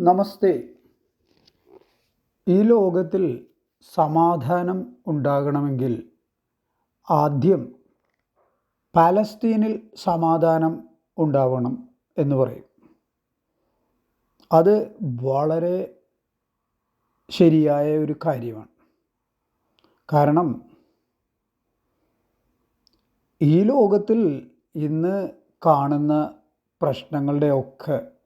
നമസ്തേ. ഈ ലോകത്തിൽ സമാധാനം ഉണ്ടാകണമെങ്കിൽ ആദ്യം പാലസ്തീനിൽ സമാധാനം ഉണ്ടാവണം എന്ന് പറയും. അത് വളരെ ശരിയായ ഒരു കാര്യമാണ്. കാരണം ഈ ലോകത്തിൽ ഇന്ന് കാണുന്ന പ്രശ്നങ്ങളുടെയൊക്കെ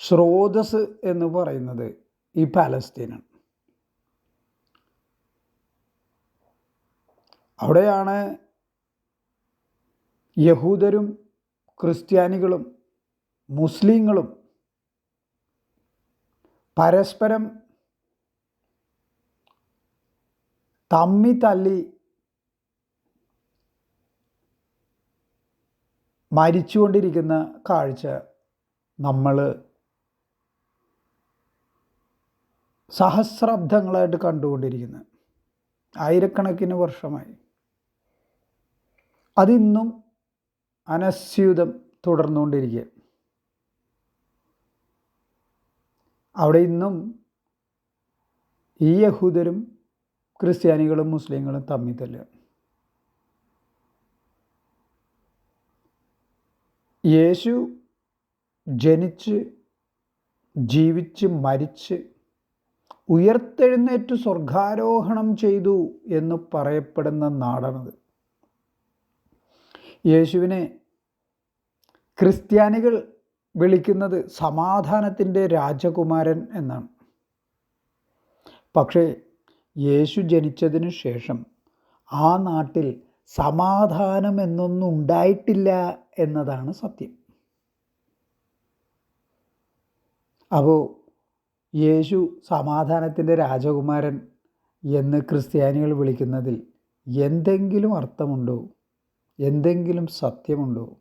സ്രോതസ് എന്ന് പറയുന്നത് ഈ പാലസ്തീനാണ്. അവിടെയാണ് യഹൂദരും ക്രിസ്ത്യാനികളും മുസ്ലിങ്ങളും പരസ്പരം തമ്മി തല്ലി മരിച്ചുകൊണ്ടിരിക്കുന്ന കാഴ്ച നമ്മൾ സഹസ്രാബ്ദങ്ങളായിട്ട് കണ്ടുകൊണ്ടിരിക്കുന്നത് ആയിരക്കണക്കിന് വർഷമായി. അതിന്നും അനസ്യൂതം തുടർന്നുകൊണ്ടിരിക്കുക അവിടെ ഇന്നും ഈ യഹൂദരും ക്രിസ്ത്യാനികളും മുസ്ലിങ്ങളും തമ്മിൽ തല്ലുക. യേശു ജനിച്ച് ജീവിച്ച് മരിച്ച് ഉയർത്തെഴുന്നേറ്റ് സ്വർഗാരോഹണം ചെയ്തു എന്ന് പറയപ്പെടുന്ന നാടാണത്. യേശുവിനെ ക്രിസ്ത്യാനികൾ വിളിക്കുന്നത് സമാധാനത്തിന്റെ രാജകുമാരൻ എന്നാണ്. പക്ഷേ യേശു ജനിച്ചതിന് ശേഷം ആ നാട്ടിൽ സമാധാനം എന്നൊന്നും ഉണ്ടായിട്ടില്ല എന്നതാണ് സത്യം. അപ്പോൾ യേശു സമാധാനത്തിന്റെ രാജകുമാരൻ എന്ന് ക്രിസ്ത്യാനികൾ വിളിക്കുന്നതിൽ എന്തെങ്കിലും അർത്ഥമുണ്ടോ? എന്തെങ്കിലും സത്യമുണ്ടോ?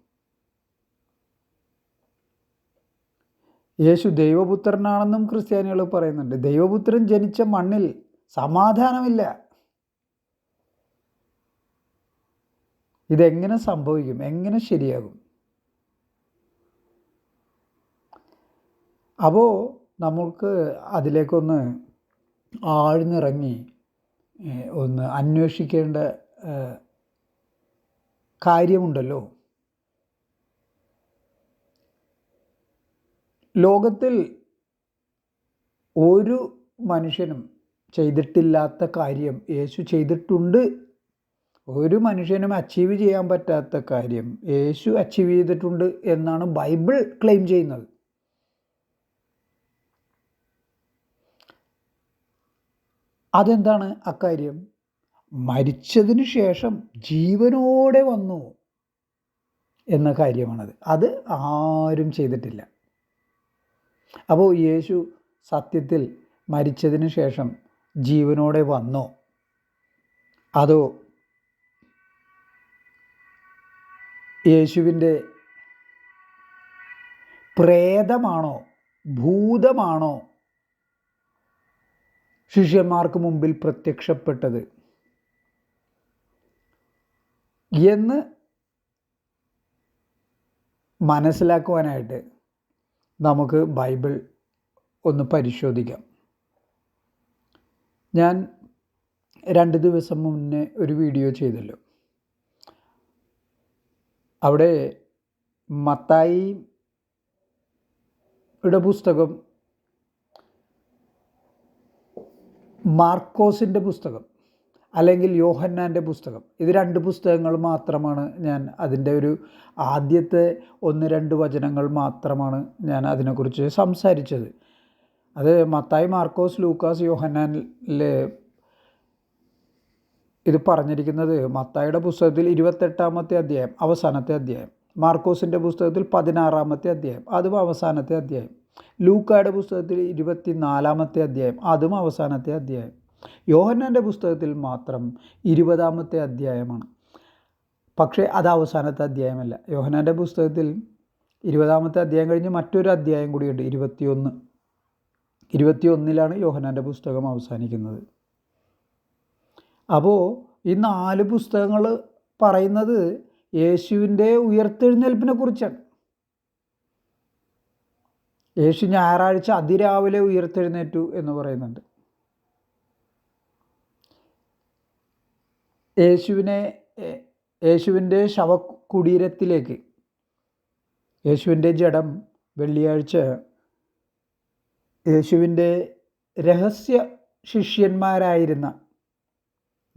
യേശു ദൈവപുത്രനാണെന്നും ക്രിസ്ത്യാനികൾ പറയുന്നുണ്ട്. ദൈവപുത്രൻ ജനിച്ച മണ്ണിൽ സമാധാനമില്ല. ഇതെങ്ങനെ സംഭവിക്കും? എങ്ങനെ ശരിയാകും? അപ്പോൾ നമ്മൾക്ക് അതിലേക്കൊന്ന് ആഴ്ന്നിറങ്ങി ഒന്ന് അന്വേഷിക്കേണ്ട കാര്യമുണ്ടല്ലോ. ലോകത്തിൽ ഒരു മനുഷ്യനും ചെയ്തിട്ടില്ലാത്ത കാര്യം യേശു ചെയ്തിട്ടുണ്ട്. ഒരു മനുഷ്യനും അച്ചീവ് ചെയ്യാൻ പറ്റാത്ത കാര്യം യേശു അച്ചീവ് ചെയ്തിട്ടുണ്ട് എന്നാണ് ബൈബിൾ ക്ലെയിം ചെയ്യുന്നത്. അതെന്താണ് അക്കാര്യം? മരിച്ചതിന് ശേഷം ജീവനോടെ വന്നു എന്ന കാര്യമാണത്. അത് ആരും ചെയ്തിട്ടില്ല. അപ്പോൾ യേശു സത്യത്തിൽ മരിച്ചതിന് ശേഷം ജീവനോടെ വന്നോ? അതോ യേശുവിന്റെ പ്രേതമാണോ ഭൂതമാണോ ശിഷ്യന്മാർക്ക് മുമ്പിൽ പ്രത്യക്ഷപ്പെട്ടത്. എന്ന് മനസ്സിലാക്കുവാനായിട്ട് നമുക്ക് ബൈബിൾ ഒന്ന് പരിശോധിക്കാം. ഞാൻ രണ്ട് ദിവസം മുന്നേ ഒരു വീഡിയോ ചെയ്തല്ലോ. അവിടെ മത്തായിയുടെ പുസ്തകം മാർക്കോസിന്റെ പുസ്തകം അല്ലെങ്കിൽ യോഹന്നാന്റെ പുസ്തകം. ഇത് രണ്ട് പുസ്തകങ്ങൾ മാത്രമാണ് ഞാൻ അതിന്റെ ഒരു ആദ്യത്തെ ഒന്ന് രണ്ട് വചനങ്ങൾ മാത്രമാണ് ഞാൻ അതിനെക്കുറിച്ച് സംസാരിച്ചത്. അത് മത്തായി മാർക്കോസ് ലൂക്കാസ് യോഹന്നാനിലെ ഇത് പറഞ്ഞിരിക്കുന്നത് മത്തായിയുടെ പുസ്തകത്തിൽ ഇരുപത്തെട്ടാമത്തെ അധ്യായം അവസാനത്തെ അധ്യായം മാർക്കോസിന്റെ പുസ്തകത്തിൽ പതിനാറാമത്തെ അധ്യായം അതും അവസാനത്തെ അധ്യായം. ലൂക്കായുടെ പുസ്തകത്തിൽ ഇരുപത്തി നാലാമത്തെ അധ്യായം അതും അവസാനത്തെ അധ്യായം. യോഹന്നാന്റെ പുസ്തകത്തിൽ മാത്രം ഇരുപതാമത്തെ അധ്യായമാണ്. പക്ഷേ അത് അവസാനത്തെ അധ്യായമല്ല. യോഹന്നാന്റെ പുസ്തകത്തിൽ ഇരുപതാമത്തെ അധ്യായം കഴിഞ്ഞ് മറ്റൊരു അധ്യായം കൂടിയുണ്ട് ഇരുപത്തിയൊന്ന്. ഇരുപത്തിയൊന്നിലാണ് യോഹന്നാന്റെ പുസ്തകം അവസാനിക്കുന്നത്. അപ്പോൾ ഈ നാല് പുസ്തകങ്ങൾ പറയുന്നത് യേശുവിന്റെ ഉയർത്തെഴുന്നേൽപ്പിനെ കുറിച്ചാണ്. യേശു ഞായറാഴ്ച അതിരാവിലെ ഉയർത്തെഴുന്നേറ്റു എന്ന് പറയുന്നുണ്ട്. യേശുവിനെ യേശുവിന്റെ ശവകുടീരത്തിലേക്ക് യേശുവിന്റെ ജഡം വെള്ളിയാഴ്ച യേശുവിന്റെ രഹസ്യ ശിഷ്യന്മാരായിരുന്ന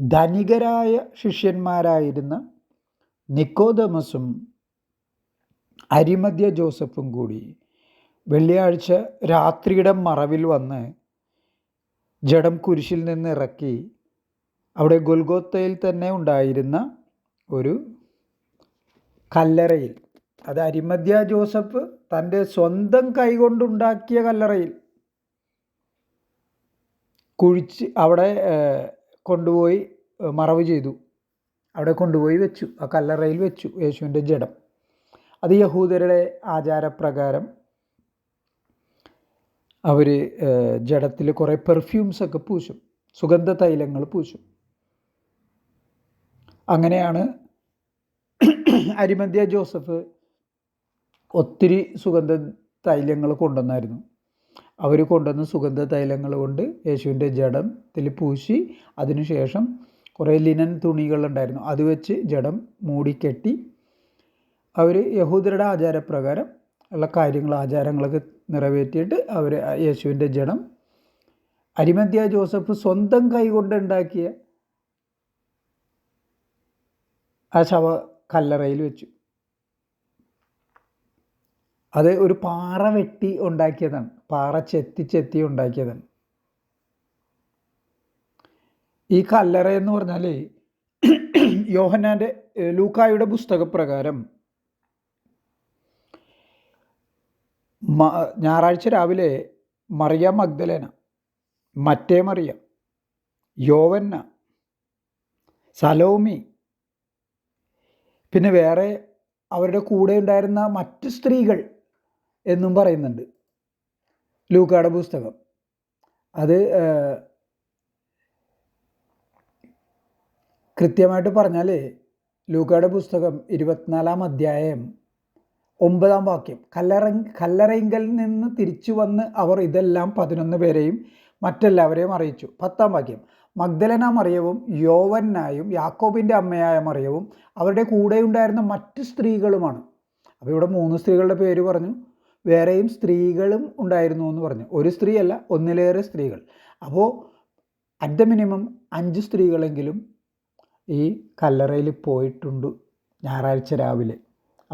ധനികരായ ശിഷ്യന്മാരായിരുന്ന നിക്കോദമസും അരിമധ്യ ജോസഫും കൂടി വെള്ളിയാഴ്ച രാത്രിയുടെ മറവിൽ വന്ന് ജഡം കുരിശിൽ നിന്ന് ഇറക്കി അവിടെ ഗൊൽഗോത്തയിൽ തന്നെ ഉണ്ടായിരുന്ന ഒരു കല്ലറയിൽ അത് അരിമദ്യ ജോസഫ് തന്റെ സ്വന്തം കൈകൊണ്ടുണ്ടാക്കിയ കല്ലറയിൽ കുഴിച്ച് അവിടെ കൊണ്ടുപോയി മറവ് ചെയ്തു. അവിടെ കൊണ്ടുപോയി വെച്ചു ആ കല്ലറയിൽ വെച്ചു യേശുവിന്റെ ജഡം. അത് യഹൂദരുടെ ആചാരപ്രകാരം അവർ ജഡത്തിൽ കുറേ പെർഫ്യൂംസൊക്കെ പൂശും. സുഗന്ധ തൈലങ്ങൾ പൂശും. അങ്ങനെയാണ് അരിമന്ത്യ ജോസഫ് ഒത്തിരി സുഗന്ധ തൈലങ്ങൾ കൊണ്ടുവന്നായിരുന്നു. അവർ കൊണ്ടുവന്ന സുഗന്ധ തൈലങ്ങൾ കൊണ്ട് യേശുവിന്റെ ജഡത്തിൽ പൂശി അതിനുശേഷം കുറേ ലിനൻ തുണികളുണ്ടായിരുന്നു അത് വെച്ച് ജഡം മൂടിക്കെട്ടി. അവർ യഹൂദരുടെ ആചാരപ്രകാരം ഉള്ള കാര്യങ്ങൾ ആചാരങ്ങളൊക്കെ നിറവേറ്റിയിട്ട് അവർ യേശുവിന്റെ ജഡം അരിമന്ത്യ ജോസഫ് സ്വന്തം കൈകൊണ്ട് ഉണ്ടാക്കിയ ആ ശവ കല്ലറയിൽ വെച്ചു. അത് ഒരു പാറ വെട്ടി ഉണ്ടാക്കിയതാണ്. പാറ ചെത്തി ചെത്തി ഉണ്ടാക്കിയതാണ്. ഈ കല്ലറ എന്ന് പറഞ്ഞാൽ യോഹനാന്റെ ലൂക്കായുടെ പുസ്തകപ്രകാരം ഞായറാഴ്ച രാവിലെ മറിയ മഗ്ദലേന മറ്റേ മറിയ യോവന്ന സലോമി പിന്നെ വേറെ അവരുടെ കൂടെ ഉണ്ടായിരുന്ന മറ്റ് സ്ത്രീകൾ എന്നും പറയുന്നുണ്ട്. ലൂക്കാട പുസ്തകം. അത് കൃത്യമായിട്ട് പറഞ്ഞാൽ ലൂക്കാട പുസ്തകം ഇരുപത്തിനാലാം അധ്യായം ഒമ്പതാം വാക്യം. കല്ലറ കല്ലറയിങ്കൽ നിന്ന് തിരിച്ചു വന്ന് അവർ ഇതെല്ലാം പതിനൊന്ന് പേരെയും മറ്റെല്ലാവരെയും അറിയിച്ചു. പത്താം വാക്യം. മഗ്ദലന മറിയവും യോവന്നായും യാക്കോബിന്റെ അമ്മയായ മറിയവും അവരുടെ കൂടെ ഉണ്ടായിരുന്ന മറ്റ് സ്ത്രീകളുമാണ്. അപ്പോൾ ഇവിടെ മൂന്ന് സ്ത്രീകളുടെ പേര് പറഞ്ഞു. വേറെയും സ്ത്രീകളും ഉണ്ടായിരുന്നു എന്ന് പറഞ്ഞു. ഒരു സ്ത്രീയല്ല ഒന്നിലേറെ സ്ത്രീകൾ. അപ്പോൾ അറ്റ് ദ മിനിമം അഞ്ച് സ്ത്രീകളെങ്കിലും ഈ കല്ലറയിൽ പോയിട്ടുണ്ട് ഞായറാഴ്ച രാവിലെ.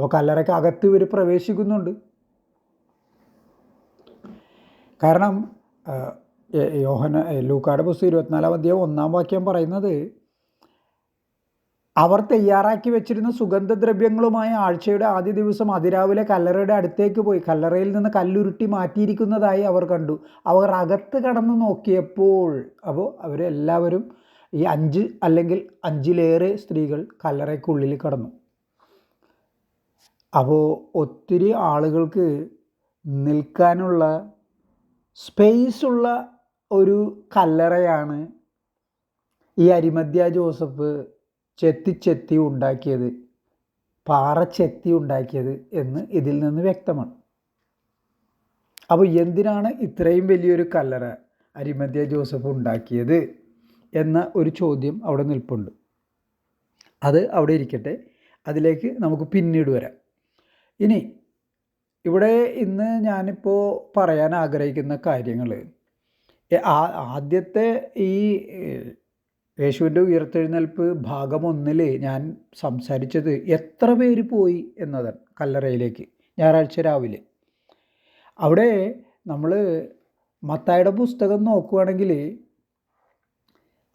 അപ്പോൾ കല്ലറയ്ക്ക് അകത്ത് ഇവർ പ്രവേശിക്കുന്നുണ്ട്. കാരണം യോഹന ലൂക്കാട് പുസ്തകം ഇരുപത്തിനാലാം അധ്യായം ഒന്നാം വാക്യം പറയുന്നത് അവർ തയ്യാറാക്കി വെച്ചിരുന്ന സുഗന്ധദ്രവ്യങ്ങളുമായ ആഴ്ചയുടെ ആദ്യ ദിവസം അതിരാവിലെ കല്ലറയുടെ അടുത്തേക്ക് പോയി. കല്ലറയിൽ നിന്ന് കല്ലുരുട്ടി മാറ്റിയിരിക്കുന്നതായി അവർ കണ്ടു. അവർ അകത്ത് കടന്ന് നോക്കിയപ്പോൾ അപ്പോൾ അവരെല്ലാവരും ഈ അഞ്ച് അല്ലെങ്കിൽ അഞ്ചിലേറെ സ്ത്രീകൾ കല്ലറയ്ക്കുള്ളിൽ കടന്നു. അപ്പോൾ ഒത്തിരി ആളുകൾക്ക് നിൽക്കാനുള്ള സ്പേസ് ഉള്ള ഒരു കല്ലറയാണ് ഈ അരിമദ്യ ജോസഫ് ചെത്തി ചെത്തി ഉണ്ടാക്കിയത് പാറ ചെത്തി ഉണ്ടാക്കിയത് എന്ന് ഇതിൽ നിന്ന് വ്യക്തമാണ്. അപ്പോൾ എന്തിനാണ് ഇത്രയും വലിയൊരു കല്ലറ അരിമദ്യ ജോസഫ് ഉണ്ടാക്കിയത് എന്ന ഒരു ചോദ്യം അവിടെ നിൽപ്പുണ്ട്. അത് അവിടെ ഇരിക്കട്ടെ. അതിലേക്ക് നമുക്ക് പിന്നീട് വരാം. ഇനി ഇവിടെ ഇന്ന് ഞാനിപ്പോൾ പറയാൻ ആഗ്രഹിക്കുന്ന കാര്യങ്ങൾ ആദ്യത്തെ ഈ യേശുവിന്റെ ഉയർത്തെഴുന്നേൽപ്പ് ഭാഗം ഒന്നിൽ ഞാൻ സംസാരിച്ചത് എത്ര പേര് പോയി എന്നതാണ് കല്ലറയിലേക്ക് ഞായറാഴ്ച രാവിലെ. അവിടെ നമ്മൾ മത്തായുടെ പുസ്തകം നോക്കുകയാണെങ്കിൽ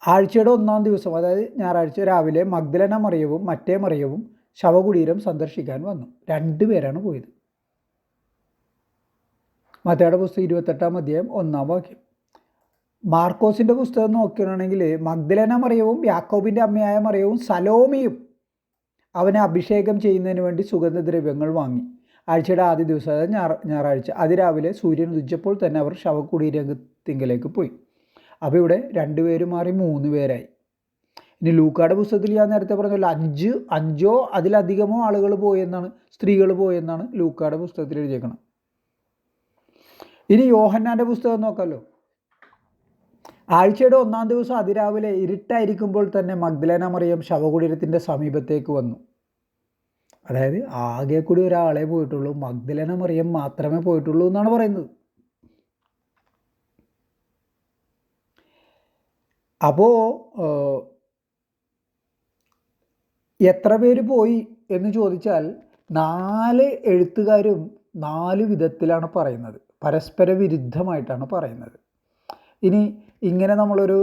ആഴ്ചയുടെ ഒന്നാം ദിവസം അതായത് ഞായറാഴ്ച രാവിലെ മഗ്ദലന മറിയവും മറ്റേ മറിയവും ശവകുടീരം സന്ദർശിക്കാൻ വന്നു. രണ്ടുപേരാണ് പോയത്. മത്തയുടെ പുസ്തകം ഇരുപത്തെട്ടാം അധ്യായം ഒന്നാം വാക്യം. മാർക്കോസിന്റെ പുസ്തകം നോക്കുകയാണെങ്കിൽ മഗ്ദലന മറിയവും യാക്കോബിന്റെ അമ്മയായ മറിയവും സലോമിയും അവനെ അഭിഷേകം ചെയ്യുന്നതിന് വേണ്ടി സുഗന്ധദ്രവ്യങ്ങൾ വാങ്ങി. ആഴ്ചയുടെ ആദ്യ ദിവസം അതായത് ഞായറാഴ്ച അതിരാവിലെ സൂര്യൻ ഉദിച്ചപ്പോൾ തന്നെ അവർ ശവക്കുടീരംഗത്തിങ്കിലേക്ക് പോയി. അപ്പോൾ ഇവിടെ രണ്ടുപേര് മാറി മൂന്ന് പേരായി. ഇനി ലൂക്കാട് പുസ്തകത്തിൽ ഞാൻ നേരത്തെ പറഞ്ഞല്ലോ അഞ്ച് അഞ്ചോ അതിലധികമോ ആളുകൾ പോയെന്നാണ് സ്ത്രീകൾ പോയെന്നാണ് ലൂക്കാട് പുസ്തകത്തിൽ എഴുതിയേക്കണം ഇനി യോഹന്നാന്റെ പുസ്തകം നോക്കാമല്ലോ ആഴ്ചയുടെ ഒന്നാം ദിവസം അതിരാവിലെ ഇരുട്ടായിരിക്കുമ്പോൾ തന്നെ മഗ്ദലേന മറിയം ശവകുടീരത്തിന്റെ സമീപത്തേക്ക് വന്നു. അതായത് ആകെ കൂടി ഒരാളെ പോയിട്ടുള്ളൂ മഗ്ദലേന മറിയം മാത്രമേ പോയിട്ടുള്ളൂ എന്നാണ് പറയുന്നത്. അപ്പോൾ എത്ര പേര് പോയി എന്ന് ചോദിച്ചാൽ നാല് എഴുത്തുകാരും നാല് വിധത്തിലാണ് പറയുന്നത്. പരസ്പര വിരുദ്ധമായിട്ടാണ് പറയുന്നത്. ഇനി ഇങ്ങനെ നമ്മളൊരു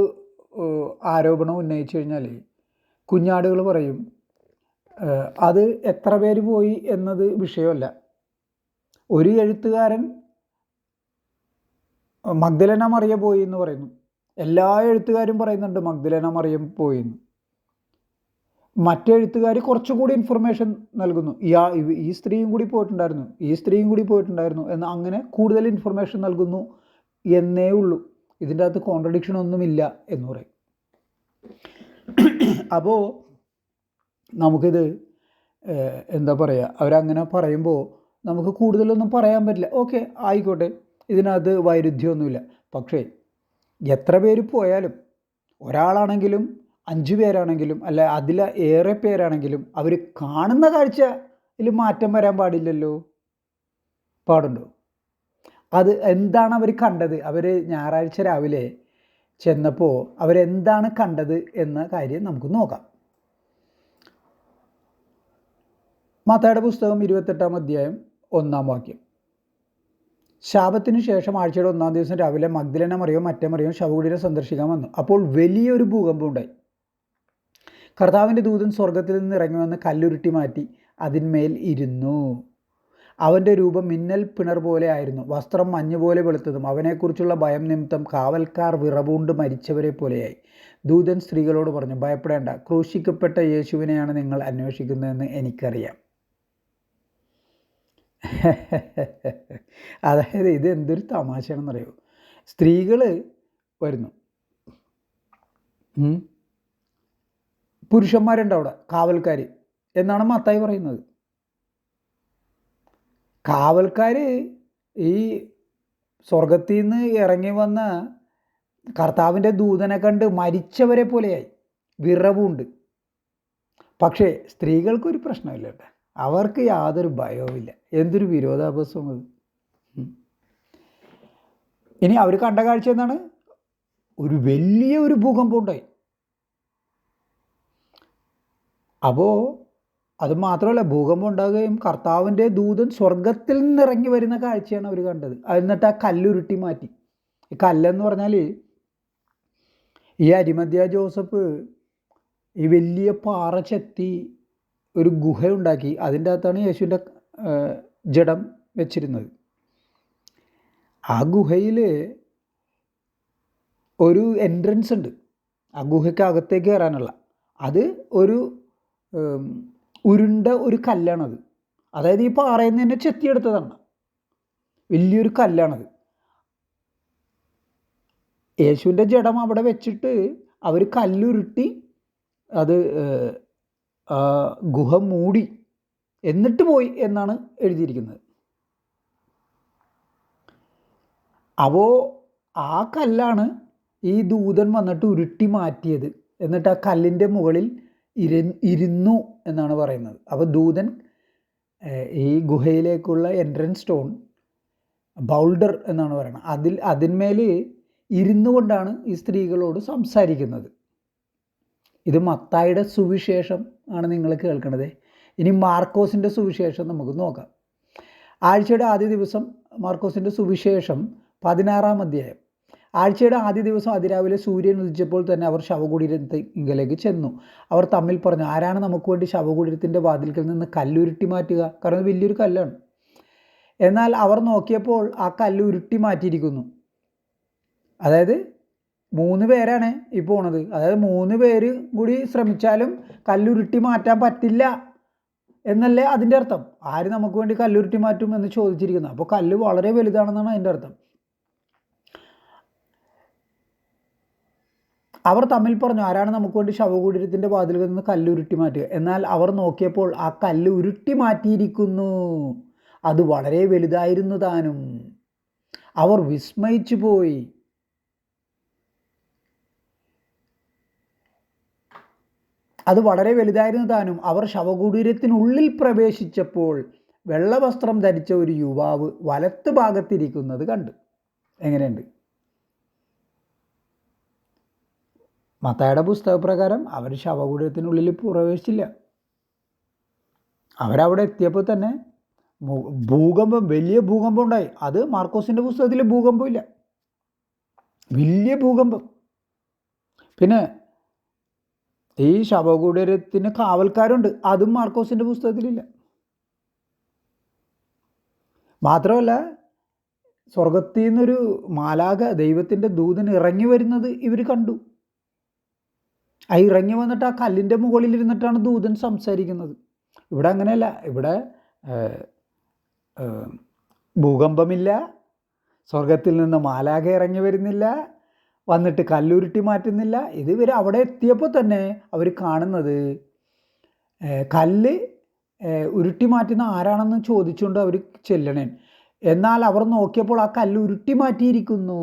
ആരോപണം ഉന്നയിച്ചു കഴിഞ്ഞാൽ കുഞ്ഞാടുകൾ പറയും അത് എത്ര പേര് പോയി എന്നത് വിഷയമല്ല. ഒരു എഴുത്തുകാരൻ മഗ്ദലന മറിയ പോയി എന്ന് പറയുന്നു. എല്ലാ എഴുത്തുകാരും പറയുന്നുണ്ട് മഗ്ദലന മറിയം പോയി എന്ന്. മറ്റെഴുത്തുകാർ കുറച്ചുകൂടി ഇൻഫർമേഷൻ നൽകുന്നു. ഇയാ ഈ സ്ത്രീയും കൂടി പോയിട്ടുണ്ടായിരുന്നു. ഈ സ്ത്രീയും കൂടി പോയിട്ടുണ്ടായിരുന്നു എന്ന് അങ്ങനെ കൂടുതൽ ഇൻഫർമേഷൻ നൽകുന്നു എന്നേ ഉള്ളൂ. ഇതിന്റെ അകത്ത് കോൺട്രഡിക്ഷൻ ഒന്നുമില്ല എന്ന് പറയും. അപ്പോൾ നമുക്കിത് എന്താ പറയുക അവരങ്ങനെ പറയുമ്പോൾ നമുക്ക് കൂടുതലൊന്നും പറയാൻ പറ്റില്ല. ഓക്കെ ആയിക്കോട്ടെ. ഇതിനകത്ത് വൈരുദ്ധ്യമൊന്നുമില്ല. പക്ഷേ എത്ര പേര് പോയാലും ഒരാളാണെങ്കിലും അഞ്ച് പേരാണെങ്കിലും അല്ല അതിൽ ഏറെ പേരാണെങ്കിലും അവർ കാണുന്ന കാഴ്ചയിൽ മാറ്റം വരാൻ പാടില്ലല്ലോ? പാടുണ്ടോ? അത് എന്താണ് അവർ കണ്ടത്? അവർ ഞായറാഴ്ച രാവിലെ ചെന്നപ്പോൾ അവരെന്താണ് കണ്ടത് എന്ന കാര്യം നമുക്ക് നോക്കാം. മാതായുടെ പുസ്തകം ഇരുപത്തെട്ടാം അധ്യായം ഒന്നാം വാക്യം. ശാപത്തിനു ശേഷം ആഴ്ചയുടെ ഒന്നാം ദിവസം രാവിലെ മഗ്ദലന മറിയോ മറ്റേ മറിയോ ശവകുടീരം സന്ദർശിക്കാൻ വന്നു. അപ്പോൾ വലിയൊരു ഭൂകമ്പം ഉണ്ടായി. കർത്താവിന്റെ ദൂതൻ സ്വർഗത്തിൽ നിന്ന് ഇറങ്ങി വന്ന് കല്ലുരുട്ടി മാറ്റി അതിന്മേൽ ഇരുന്നു. അവന്റെ രൂപം മിന്നൽ പിണർ പോലെ ആയിരുന്നു. വസ്ത്രം മഞ്ഞ് പോലെ വെളുത്തതും. അവനെക്കുറിച്ചുള്ള ഭയം നിമിത്തം കാവൽക്കാർ വിറവുകൊണ്ട് മരിച്ചവരെ പോലെയായി. ദൂതൻ സ്ത്രീകളോട് പറഞ്ഞു ഭയപ്പെടേണ്ട. ക്രൂശിക്കപ്പെട്ട യേശുവിനെയാണ് നിങ്ങൾ അന്വേഷിക്കുന്നതെന്ന് എനിക്കറിയാം. അതായത് ഇത് എന്തൊരു തമാശയാണെന്നറിയോ? സ്ത്രീകൾ വരുന്നു. പുരുഷന്മാരുണ്ട് അവിടെ കാവൽക്കാർ എന്നാണ് മത്തായി പറയുന്നത്. കാവൽക്കാർ ഈ സ്വർഗത്തിൽ നിന്ന് ഇറങ്ങി വന്ന കർത്താവിന്റെ ദൂതനെ കണ്ട് മരിച്ചവരെ പോലെയായി വിറവുണ്ട്. പക്ഷേ സ്ത്രീകൾക്കൊരു പ്രശ്നമില്ല അവർക്ക് യാതൊരു ഭയവുമില്ല. എന്തൊരു വിരോധാഭാസവും അത്. ഇനി അവർ കണ്ട കാഴ്ച എന്താണ്? ഒരു വലിയ ഒരു ഭൂകമ്പം ഉണ്ടായി. അപ്പോൾ അത് മാത്രമല്ല ഭൂകമ്പം ഉണ്ടാകുകയും കർത്താവിന്റെ ദൂതൻ സ്വർഗത്തിൽ നിന്ന് ഇറങ്ങി വരുന്ന കാഴ്ചയാണ് അവർ കണ്ടത്. എന്നിട്ട് ആ കല്ലുരുട്ടി മാറ്റി. ഈ കല്ലെന്ന് പറഞ്ഞാൽ ഈ അരിമധ്യ ജോസഫ് ഈ വലിയ പാറ ചെത്തി ഒരു ഗുഹ ഉണ്ടാക്കി. അതിന്റെ അകത്താണ് യേശുവിന്റെ ജഡം വെച്ചിരുന്നത്. ആ ഗുഹയിൽ ഒരു എൻട്രൻസ് ഉണ്ട്. ആ ഗുഹയ്ക്ക് അകത്തേക്ക് കയറാനുള്ള. അത് ഒരു ഉരുണ്ട ഒരു കല്ലാണത്. അതായത് ഈ പാറയിൽ നിന്ന് തന്നെ ചെത്തിയെടുത്തതാണ്. വലിയൊരു കല്ലാണത്. യേശുവിന്റെ ജഡം അവിടെ വെച്ചിട്ട് അവർ കല്ലുരുട്ടി അത് ഗുഹ മൂടി എന്നിട്ട് പോയി എന്നാണ് എഴുതിയിരിക്കുന്നത്. അപ്പോൾ ആ കല്ലാണ് ഈ ദൂതൻ വന്നിട്ട് ഉരുട്ടി മാറ്റിയത്. എന്നിട്ട് ആ കല്ലിന്റെ മുകളിൽ ഇര ഇരുന്നു എന്നാണ് പറയുന്നത്. അപ്പോൾ ദൂതൻ ഈ ഗുഹയിലേക്കുള്ള എൻട്രൻസ് സ്റ്റോൺ ബൗൾഡർ എന്നാണ് പറയുന്നത്. അതിൽ അതിന്മേൽ ഇരുന്നു കൊണ്ടാണ് ഈ സ്ത്രീകളോട് സംസാരിക്കുന്നത്. ഇത് മത്തായുടെ സുവിശേഷം ആണ് നിങ്ങൾ കേൾക്കണത്. ഇനി മാർക്കോസിന്റെ സുവിശേഷം നമുക്ക് നോക്കാം. ആഴ്ചയുടെ ആദ്യ ദിവസം മാർക്കോസിന്റെ സുവിശേഷം പതിനാറാം അധ്യായം. ആഴ്ചയുടെ ആദ്യ ദിവസം അതിരാവിലെ സൂര്യൻ ഉദിച്ചപ്പോൾ തന്നെ അവർ ശവകുടീരത്തിങ്കലേക്ക് ചെന്നു. അവർ തമ്മിൽ പറഞ്ഞു ആരാണ് നമുക്ക് വേണ്ടി ശവകുടീരത്തിന്റെ വാതിൽക്കൽ നിന്ന് കല്ലുരുട്ടി മാറ്റുക? കാരണം വലിയൊരു കല്ലാണ്. എന്നാൽ അവർ നോക്കിയപ്പോൾ ആ കല്ല് ഉരുട്ടി മാറ്റിയിരിക്കുന്നു. അതായത് മൂന്ന് പേരാണ് ഈ പോണത്. അതായത് മൂന്ന് പേര് കൂടി ശ്രമിച്ചാലും കല്ലുരുട്ടി മാറ്റാൻ പറ്റില്ല എന്നല്ലേ അതിന്റെ അർത്ഥം. ആര് നമുക്ക് വേണ്ടി കല്ലുരുട്ടി മാറ്റും എന്ന് ചോദിച്ചിരിക്കുന്നത് അപ്പോൾ കല്ല് വളരെ വലുതാണെന്നാണ് അതിന്റെ അർത്ഥം. അവർ തമ്മിൽ പറഞ്ഞു ആരാണ് നമുക്ക് വേണ്ടി ശവകുടീരത്തിന്റെ വാതിലുകളിൽ നിന്ന് കല്ലുരുട്ടി മാറ്റുക? എന്നാൽ അവർ നോക്കിയപ്പോൾ ആ കല്ല് ഉരുട്ടി മാറ്റിയിരിക്കുന്നു. അത് വളരെ വലുതായിരുന്നു താനും. അവർ വിസ്മയിച്ചു പോയി. അത് വളരെ വലുതായിരുന്നു താനും. അവർ ശവകുടീരത്തിനുള്ളിൽ പ്രവേശിച്ചപ്പോൾ വെള്ളവസ്ത്രം ധരിച്ച ഒരു യുവാവ് വലത്ത് ഭാഗത്തിരിക്കുന്നത് കണ്ടു. എങ്ങനെയുണ്ട്? മത്തായുടെ പുസ്തകപ്രകാരം അവർ ശവകൂടത്തിനുള്ളിൽ പ്രവേശിച്ചില്ല. അവരവിടെ എത്തിയപ്പോൾ തന്നെ ഭൂകമ്പം വലിയ ഭൂകമ്പം ഉണ്ടായി. അത് മാർക്കോസിന്റെ പുസ്തകത്തിൽ ഭൂകമ്പമില്ല. വലിയ ഭൂകമ്പം. പിന്നെ ഈ ശവകുടീരത്തിന് കാവൽക്കാരുണ്ട്. അതും മാർക്കോസിന്റെ പുസ്തകത്തിലില്ല. മാത്രമല്ല സ്വർഗത്തിൽ നിന്നൊരു മാലാക ദൈവത്തിന്റെ ദൂതൻ ഇറങ്ങി വരുന്നത് ഇവർ കണ്ടു. ആ ഇറങ്ങി വന്നിട്ട് ആ കല്ലിന്റെ മുകളിൽ ഇരുന്നിട്ടാണ് ദൂതൻ സംസാരിക്കുന്നത്. ഇവിടെ അങ്ങനെയല്ല. ഇവിടെ ഭൂകമ്പമില്ല സ്വർഗത്തിൽ നിന്ന് മാലാക ഇറങ്ങി വരുന്നില്ല വന്നിട്ട് കല്ലുരുട്ടി മാറ്റുന്നില്ല. ഇത് ഇവർ അവിടെ എത്തിയപ്പോൾ തന്നെ അവർ കാണുന്നത് കല്ല് ഉരുട്ടി മാറ്റുന്ന ആരാണെന്ന് ചോദിച്ചുകൊണ്ട് അവർ ചെല്ലണേ. എന്നാൽ അവർ നോക്കിയപ്പോൾ ആ കല്ല് ഉരുട്ടി മാറ്റിയിരിക്കുന്നു.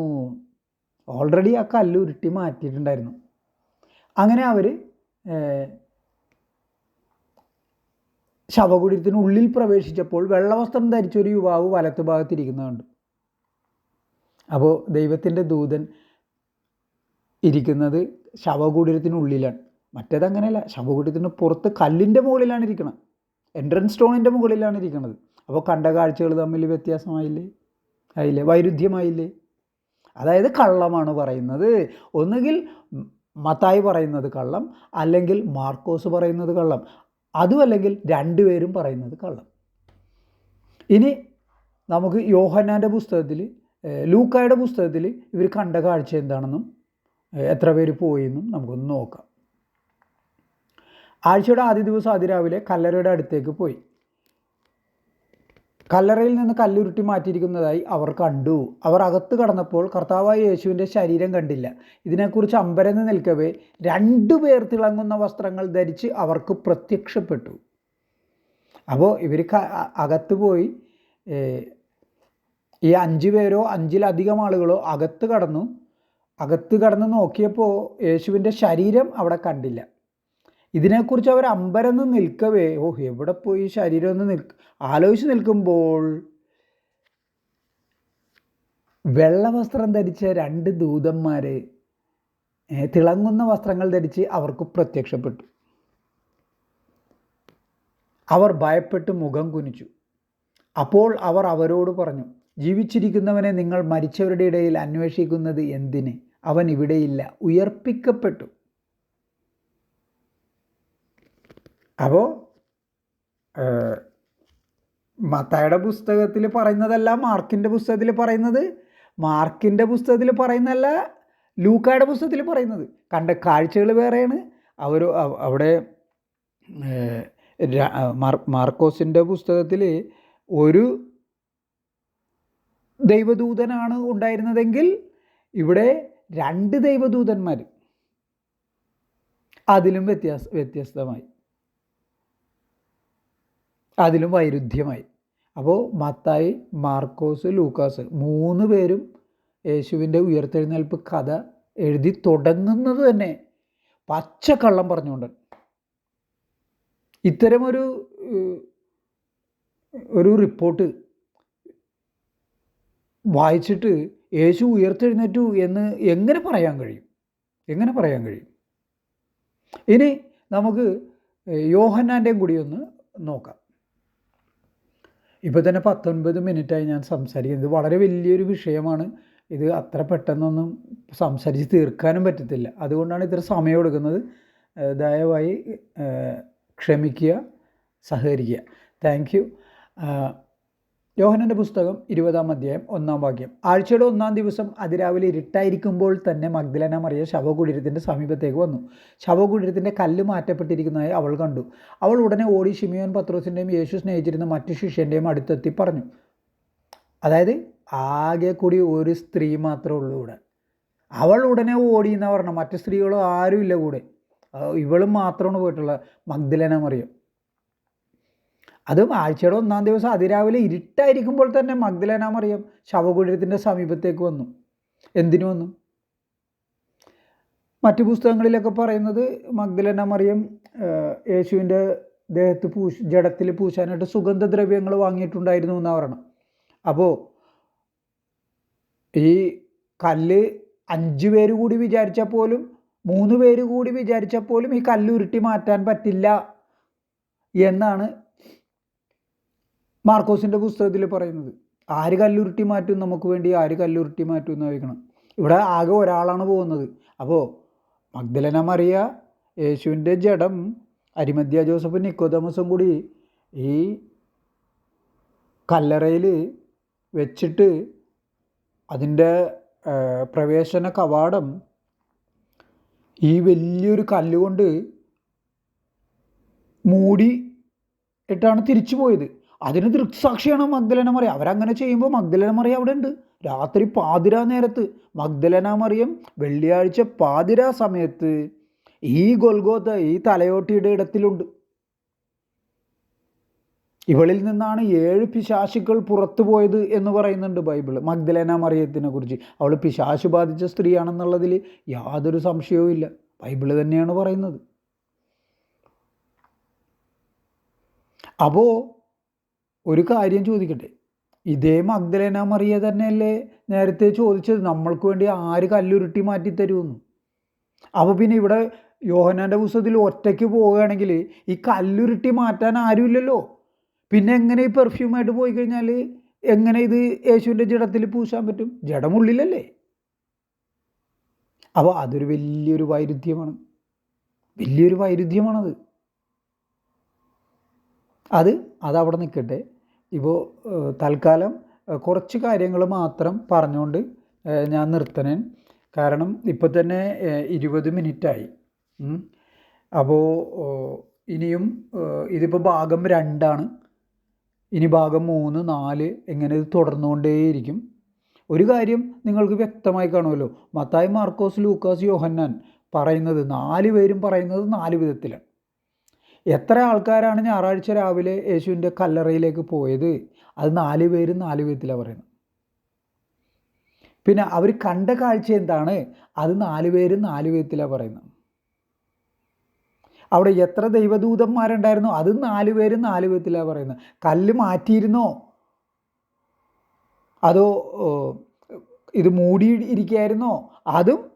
ഓൾറെഡി ആ കല്ല് ഉരുട്ടി മാറ്റിയിട്ടുണ്ടായിരുന്നു. അങ്ങനെ അവർ ശവകുടീരത്തിനുള്ളിൽ പ്രവേശിച്ചപ്പോൾ വെള്ളവസ്ത്രം ധരിച്ച ഒരു യുവാവ് വലത്തു ഭാഗത്തിരിക്കുന്നത് അപ്പോൾ ദൈവത്തിന്റെ ദൂതൻ ഇരിക്കുന്നത് ശവകുടീരത്തിനുള്ളിലാണ്. മറ്റേത് അങ്ങനെയല്ല ശവകുടീരത്തിന് പുറത്ത് കല്ലിന്റെ മുകളിലാണ് ഇരിക്കുന്നത് എൻട്രൻസ് സ്റ്റോണിന്റെ മുകളിലാണ് ഇരിക്കുന്നത് അപ്പോൾ കണ്ട കാഴ്ചകൾ തമ്മിൽ വ്യത്യാസമായില്ലേ? ആയില്ലേ? വൈരുദ്ധ്യമായില്ലേ? അതായത് കള്ളമാണ് പറയുന്നത്. ഒന്നുകിൽ മത്തായി പറയുന്നത് കള്ളം അല്ലെങ്കിൽ മാർക്കോസ് പറയുന്നത് കള്ളം. അതുമല്ലെങ്കിൽ രണ്ടുപേരും പറയുന്നത് കള്ളം. ഇനി നമുക്ക് യോഹന്നാന്റെ പുസ്തകത്തിൽ ലൂക്കായുടെ പുസ്തകത്തിൽ ഇവർ കണ്ട കാഴ്ച എന്താണെന്നും എത്ര പേര് പോയെന്നും നമുക്കൊന്ന് നോക്കാം. ആഴ്ചയുടെ ആദ്യ ദിവസം അതിരാവിലെ കല്ലറയുടെ അടുത്തേക്ക് പോയി. കല്ലറയിൽ നിന്ന് കല്ലുരുട്ടി മാറ്റിയിരിക്കുന്നതായി അവർ കണ്ടു. അവർ അകത്ത് കടന്നപ്പോൾ കർത്താവായ യേശുവിന്റെ ശരീരം കണ്ടില്ല. ഇതിനെക്കുറിച്ച് അമ്പരന്ന് നിൽക്കവേ രണ്ടു പേർ തിളങ്ങുന്ന വസ്ത്രങ്ങൾ ധരിച്ച് അവർക്ക് പ്രത്യക്ഷപ്പെട്ടു. അപ്പോൾ ഇവർ അകത്ത് പോയി ഈ അഞ്ച് പേരോ അഞ്ചിലധികം ആളുകളോ അകത്ത് കടന്നു. അകത്ത് കടന്ന് നോക്കിയപ്പോൾ യേശുവിന്റെ ശരീരം അവിടെ കണ്ടില്ല. ഇതിനെക്കുറിച്ച് അവർ അമ്പരന്ന് നിൽക്കവേ. ഓ എവിടെ പോയി ശരീരം ഒന്ന് നിൽക്ക ആലോചിച്ച് നിൽക്കുമ്പോൾ വെള്ളവസ്ത്രം ധരിച്ച രണ്ട് ദൂതന്മാരെ തിളങ്ങുന്ന വസ്ത്രങ്ങൾ ധരിച്ച് അവർക്ക് പ്രത്യക്ഷപ്പെട്ടു. അവർ ഭയപ്പെട്ട് മുഖം കുനിച്ചു. അപ്പോൾ അവർ അവരോട് പറഞ്ഞു ജീവിച്ചിരിക്കുന്നവനെ നിങ്ങൾ മരിച്ചവരുടെ ഇടയിൽ അന്വേഷിക്കുന്നത് എന്തിന്? അവൻ ഇവിടെയില്ല. ഉയർപ്പിക്കപ്പെട്ടു. അപ്പോൾ മത്തായുടെ പുസ്തകത്തിൽ പറയുന്നതല്ല മാർക്കിന്റെ പുസ്തകത്തിൽ പറയുന്നത്. മാർക്കിന്റെ പുസ്തകത്തിൽ പറയുന്നതല്ല ലൂക്കായുടെ പുസ്തകത്തിൽ പറയുന്നത്. കണ്ട കാഴ്ചകൾ വേറെയാണ്. അവർ അവിടെ മാർക്കോസിന്റെ പുസ്തകത്തിൽ ഒരു ദൈവദൂതനാണ് ഉണ്ടായിരുന്നതെങ്കിൽ ഇവിടെ രണ്ട് ദൈവദൂതന്മാർ അതിലും വ്യത്യാസ വ്യത്യസ്തമായി. അതിലും വൈരുദ്ധ്യമായി. അപ്പോൾ മത്തായി മാർക്കോസ് ലൂക്കാസ് മൂന്ന് പേരും യേശുവിന്റെ ഉയർത്തെഴുന്നേൽപ്പ് കഥ എഴുതി തുടങ്ങുന്നത് തന്നെ പച്ചക്കള്ളം പറഞ്ഞുകൊണ്ട്. ഇത്തരമൊരു ഒരു റിപ്പോർട്ട് വായിച്ചിട്ട് യേശു ഉയർത്തെഴുന്നേറ്റു എന്ന് എങ്ങനെ പറയാൻ കഴിയും? എങ്ങനെ പറയാൻ കഴിയും? ഇനി നമുക്ക് യോഹന്നാന്റെയും കൂടി ഒന്ന് നോക്കാം. ഇപ്പോൾ തന്നെ പത്തൊൻപത് മിനിറ്റായി ഞാൻ സംസാരിക്കുന്നത് വളരെ വലിയൊരു വിഷയമാണ്. ഇത് അത്ര പെട്ടെന്നൊന്നും സംസാരിച്ച് തീർക്കാനും പറ്റത്തില്ല. അതുകൊണ്ടാണ് ഇത്ര സമയം എടുക്കുന്നത്. ദയവായി ക്ഷമിക്കുക സഹകരിക്കുക. Thank you. യോഹനന്റെ പുസ്തകം ഇരുപതാം അധ്യായം ഒന്നാം വാക്യം. ആഴ്ചയുടെ ഒന്നാം ദിവസം അതിരാവിലെ ഇരുട്ടായിരിക്കുമ്പോൾ തന്നെ മഗ്ദലന മറിയ ശവകുടീരത്തിന്റെ സമീപത്തേക്ക് വന്നു. ശവകുടീരത്തിന്റെ കല്ല് മാറ്റപ്പെട്ടിരിക്കുന്നതായി അവൾ കണ്ടു. അവൾ ഉടനെ ഓടി ഷിമിയോൻ പത്രോസിന്റെയും യേശു സ്നേഹിച്ചിരുന്ന മറ്റു ശിഷ്യന്റെയും അടുത്തെത്തി പറഞ്ഞു. അതായത് ആകെ കൂടി ഒരു സ്ത്രീ മാത്രമേ ഉള്ളൂ ഇവിടെ. അവൾ ഉടനെ ഓടി എന്നാ പറഞ്ഞു മറ്റു സ്ത്രീകളോ ആരുമില്ല കൂടെ. ഇവളും മാത്രമാണ് പോയിട്ടുള്ളത്. മഗ്ദലന മറിയം. അതും ആഴ്ചയുടെ ഒന്നാം ദിവസം അതിരാവിലെ ഇരുട്ടായിരിക്കുമ്പോൾ തന്നെ മഗ്ദലേന മറിയം ശവകുടീരത്തിന്റെ സമീപത്തേക്ക് വന്നു. എന്തിനു വന്നു? മറ്റു പുസ്തകങ്ങളിലൊക്കെ പറയുന്നത് മഗ്ദലേന മറിയം യേശുവിന്റെ ദേഹത്ത് പൂശ ജഡത്തിൽ പൂശാനായിട്ട് സുഗന്ധദ്രവ്യങ്ങൾ വാങ്ങിയിട്ടുണ്ടായിരുന്നു എന്നാണ് പറയണം അപ്പോൾ ഈ കല്ല് അഞ്ച് പേര് കൂടി വിചാരിച്ചാൽ പോലും മൂന്ന് പേര് കൂടി വിചാരിച്ചാൽ പോലും ഈ കല്ല് ഉരുട്ടി മാറ്റാൻ പറ്റില്ല എന്നാണ് മാർക്കോസിന്റെ പുസ്തകത്തിൽ പറയുന്നത് ആര് കല്ലുരുട്ടി മാറ്റും? നമുക്ക് വേണ്ടി ആര് കല്ലുരുട്ടി മാറ്റും? എന്ന് ചോദിക്കണം. ഇവിടെ ആകെ ഒരാളാണ് പോകുന്നത്. അപ്പോൾ മഗ്ദലന മറിയ യേശുവിന്റെ ജഡം അരിമദ്യ ജോസഫ് നിക്കോതമസും കൂടി ഈ കല്ലറയിൽ വെച്ചിട്ട് അതിന്റെ പ്രവേശന കവാടം ഈ വലിയൊരു കല്ലുകൊണ്ട് മൂടി ഇട്ടാണ് തിരിച്ചു പോയത്. അതിന് ദൃക്സാക്ഷിയാണ് മഗ്ദലന മറിയ. അവരങ്ങനെ ചെയ്യുമ്പോൾ മഗ്ദലന മറിയ അവിടെ ഉണ്ട് രാത്രി പാതിരാ നേരത്ത് മഗ്ദലന മറിയം വെള്ളിയാഴ്ച പാതിരാ സമയത്ത് ഈ ഗൊൽഗോത്ത ഈ തലയോട്ടിയുടെ ഇടത്തിലുണ്ട്. ഇവളിൽ നിന്നാണ് ഏഴ് പിശാശുക്കൾ പുറത്തു പോയത് എന്ന് പറയുന്നുണ്ട് ബൈബിൾ മഗ്ദലന മറിയത്തിനെ കുറിച്ച്. അവൾ പിശാശു ബാധിച്ച സ്ത്രീയാണെന്നുള്ളതിൽ യാതൊരു സംശയവും ഇല്ല. ബൈബിൾ തന്നെയാണ് പറയുന്നത്. അപ്പോൾ ഒരു കാര്യം ചോദിക്കട്ടെ? ഇതേ മഗ്ദലേന മറിയ തന്നെയല്ലേ നേരത്തെ ചോദിച്ചത്. നമ്മൾക്ക് വേണ്ടി ആര് കല്ലുരുട്ടി മാറ്റി തരുമെന്ന് അപ്പോൾ പിന്നെ ഇവിടെ യോഹനാന്റെ പുസ്തകത്തിൽ ഒറ്റയ്ക്ക് പോവുകയാണെങ്കിൽ ഈ കല്ലുരുട്ടി മാറ്റാൻ ആരുമില്ലല്ലോ? പിന്നെ എങ്ങനെ ഈ പെർഫ്യൂമായിട്ട് പോയി കഴിഞ്ഞാൽ എങ്ങനെ ഇത് യേശുവിന്റെ ജഡത്തിൽ പൂശാൻ പറ്റും? ജഡമുള്ളിലല്ലേ അപ്പോൾ അതൊരു വലിയൊരു വൈരുദ്ധ്യമാണ്. വലിയൊരു വൈരുദ്ധ്യമാണത്. അത് അതവിടെ നിൽക്കട്ടെ. ഇപ്പോൾ തൽക്കാലം കുറച്ച് കാര്യങ്ങൾ മാത്രം പറഞ്ഞുകൊണ്ട് ഞാൻ നിർത്തണേ. കാരണം ഇപ്പോൾ തന്നെ ഇരുപത് മിനിറ്റായി. അപ്പോൾ ഇനിയും ഇതിപ്പോൾ ഭാഗം രണ്ടാണ്. ഇനി ഭാഗം മൂന്ന് നാല് എങ്ങനെ ഇത് തുടർന്നുകൊണ്ടേയിരിക്കും. ഒരു കാര്യം നിങ്ങൾക്ക് വ്യക്തമായി കാണുമല്ലോ. മത്തായി മാർക്കോസ് ലൂക്കാസ് യോഹന്നാൻ പറയുന്നത് നാല് പേരും പറയുന്നത് നാല് വിധത്തിലാണ്. എത്ര ആൾക്കാരാണ് ഞായറാഴ്ച രാവിലെ യേശുവിന്റെ കല്ലറയിലേക്ക് പോയത്? അത് നാല് പേരും നാല് വിധത്തിലാണ് പറയുന്നത്. പിന്നെ അവർ കണ്ട കാഴ്ച എന്താണ്? അത് നാല് പേരും നാല് വിധത്തിലാണ് പറയുന്നത്. അവിടെ എത്ര ദൈവദൂതന്മാരുണ്ടായിരുന്നോ? അത് നാല് പേരും നാല് വിധത്തിലാണ് പറയുന്നത്. കല്ല് മാറ്റിയിരുന്നോ? അതോ ഇത് മൂടി ഇരിക്കുകയായിരുന്നോ? അതും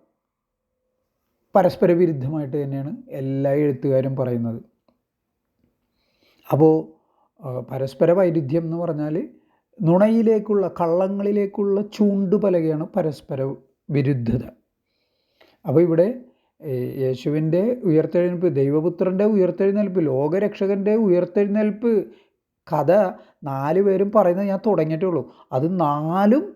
പരസ്പര വിരുദ്ധമായിട്ട് തന്നെയാണ് എല്ലാ എഴുത്തുകാരും പറയുന്നത്. അപ്പോൾ പരസ്പര വൈരുദ്ധ്യം എന്ന് പറഞ്ഞാൽ നുണയിലേക്കുള്ള കള്ളങ്ങളിലേക്കുള്ള ചൂണ്ടുപലകയാണ് പരസ്പര വിരുദ്ധത. അപ്പോൾ ഇവിടെ യേശുവിന്റെ ഉയർത്തെഴുന്നേൽപ്പ് ദൈവപുത്രന്റെ ഉയർത്തെഴുന്നേൽപ്പ് ലോകരക്ഷകന്റെ ഉയർത്തെഴുന്നേൽപ്പ് കഥ നാല് പേരും പറയുന്നത് ഞാൻ തുടങ്ങിയിട്ടേ ഉള്ളൂ. അത് നാലും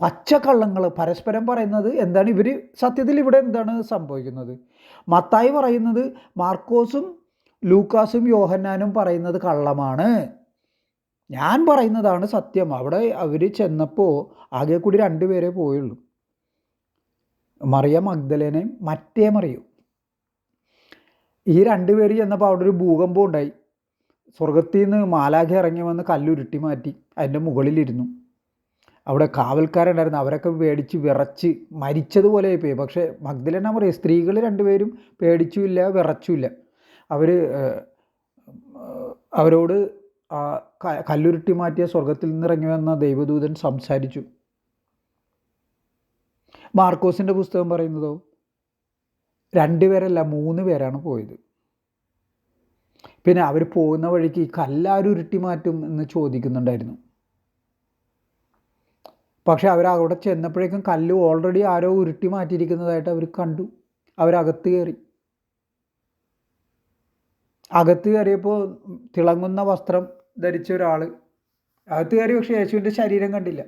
പച്ചക്കള്ളങ്ങൾ പരസ്പരം പറയുന്നത് എന്താണ്? ഇവർ സത്യത്തിൽ ഇവിടെ എന്താണ് സംഭവിക്കുന്നത്? മത്തായി പറയുന്നത് മാർക്കോസും ലൂക്കാസും യോഹന്നാനും പറയുന്നത് കള്ളമാണ്. ഞാൻ പറയുന്നതാണ് സത്യം. അവിടെ അവർ ചെന്നപ്പോൾ ആകെ കൂടി രണ്ടുപേരെ പോയുള്ളൂ. മറിയ മഗ്ദലേനയും മറ്റേ മറിയും. ഈ രണ്ടുപേര് ചെന്നപ്പോൾ അവിടെ ഒരു ഭൂകമ്പം ഉണ്ടായി. സ്വർഗത്തിൽ നിന്ന് മാലാഖ ഇറങ്ങി വന്ന് കല്ലുരുട്ടി മാറ്റി. അതിന്റെ മുകളിലിരുന്നു. അവിടെ കാവൽക്കാരുണ്ടായിരുന്നു. അവരൊക്കെ പേടിച്ച് വിറച്ച് മരിച്ചതുപോലെ പോയി. പക്ഷേ മഗ്ദലേന പറയും സ്ത്രീകൾ രണ്ടുപേരും പേടിച്ചുമില്ല വിറച്ചുമില്ല. അവർ അവരോട് കല്ലുരുട്ടി മാറ്റിയ സ്വർഗത്തിൽ നിന്ന് ഇറങ്ങി വന്ന ദൈവദൂതൻ സംസാരിച്ചു. മാർക്കോസിന്റെ പുസ്തകം പറയുന്നതോ? രണ്ട് പേരല്ല മൂന്ന് പേരാണ് പോയത്. പിന്നെ അവർ പോകുന്ന വഴിക്ക് ഈ കല്ലാരും ഉരുട്ടി മാറ്റും എന്ന് ചോദിക്കുന്നുണ്ടായിരുന്നു. പക്ഷെ അവർ അവിടെ ചെന്നപ്പോഴേക്കും കല്ല് ഓൾറെഡി ആരോ ഉരുട്ടി മാറ്റിയിരിക്കുന്നതായിട്ട് അവർ കണ്ടു. അവരകത്ത് കയറി. അകത്ത് കയറിയപ്പോൾ തിളങ്ങുന്ന വസ്ത്രം ധരിച്ച ഒരാൾ അകത്ത് കയറി പക്ഷേ യേശുവിന്റെ ശരീരം കണ്ടില്ല.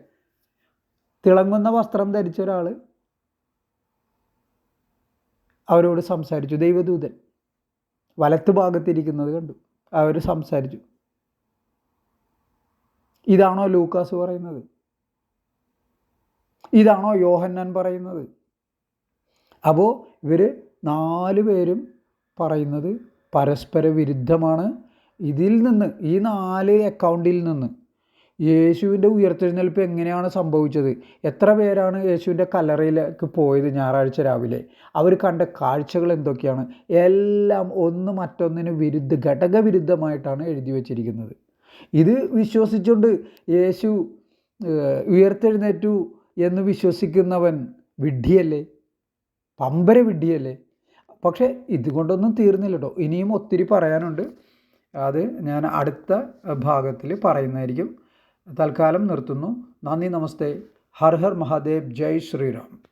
തിളങ്ങുന്ന വസ്ത്രം ധരിച്ച ഒരാൾ അവരോട് സംസാരിച്ചു. ദൈവദൂതൻ വലത്ത് ഭാഗത്തിരിക്കുന്നത് കണ്ടു. അവർ സംസാരിച്ചു. ഇതാണോ ലൂക്കാസ് പറയുന്നത്? ഇതാണോ യോഹന്നാൻ പറയുന്നത്? അപ്പോൾ ഇവർ നാല് പേരും പറയുന്നത് പരസ്പര വിരുദ്ധമാണ് ഇതിൽ നിന്ന് ഈ നാല് അക്കൗണ്ടിൽ നിന്ന്. യേശുവിന്റെ ഉയർത്തെഴുന്നേൽപ്പ് എങ്ങനെയാണ് സംഭവിച്ചത്? എത്ര പേരാണ് യേശുവിന്റെ കല്ലറയിലേക്ക് പോയത് ഞായറാഴ്ച രാവിലെ? അവർ കണ്ട കാഴ്ചകൾ എന്തൊക്കെയാണ്? എല്ലാം ഒന്ന് മറ്റൊന്നിന് വിരുദ്ധ ഘടകവിരുദ്ധമായിട്ടാണ് എഴുതി വച്ചിരിക്കുന്നത്. ഇത് വിശ്വസിച്ചുകൊണ്ട് യേശു ഉയർത്തെഴുന്നേറ്റു എന്ന് വിശ്വസിക്കുന്നവൻ വിഡ്ഢിയല്ലേ? പമ്പര വിഡ്ഢിയല്ലേ? പക്ഷേ ഇതുകൊണ്ടൊന്നും തീർന്നില്ല കേട്ടോ ഇനിയും ഒത്തിരി പറയാനുണ്ട്. അത് ഞാൻ അടുത്ത ഭാഗത്തിൽ പറയുന്നതായിരിക്കും. തൽക്കാലം നിർത്തുന്നു. നന്ദി നമസ്തേ. ഹർ ഹർ മഹാദേവ്. ജയ് ശ്രീറാം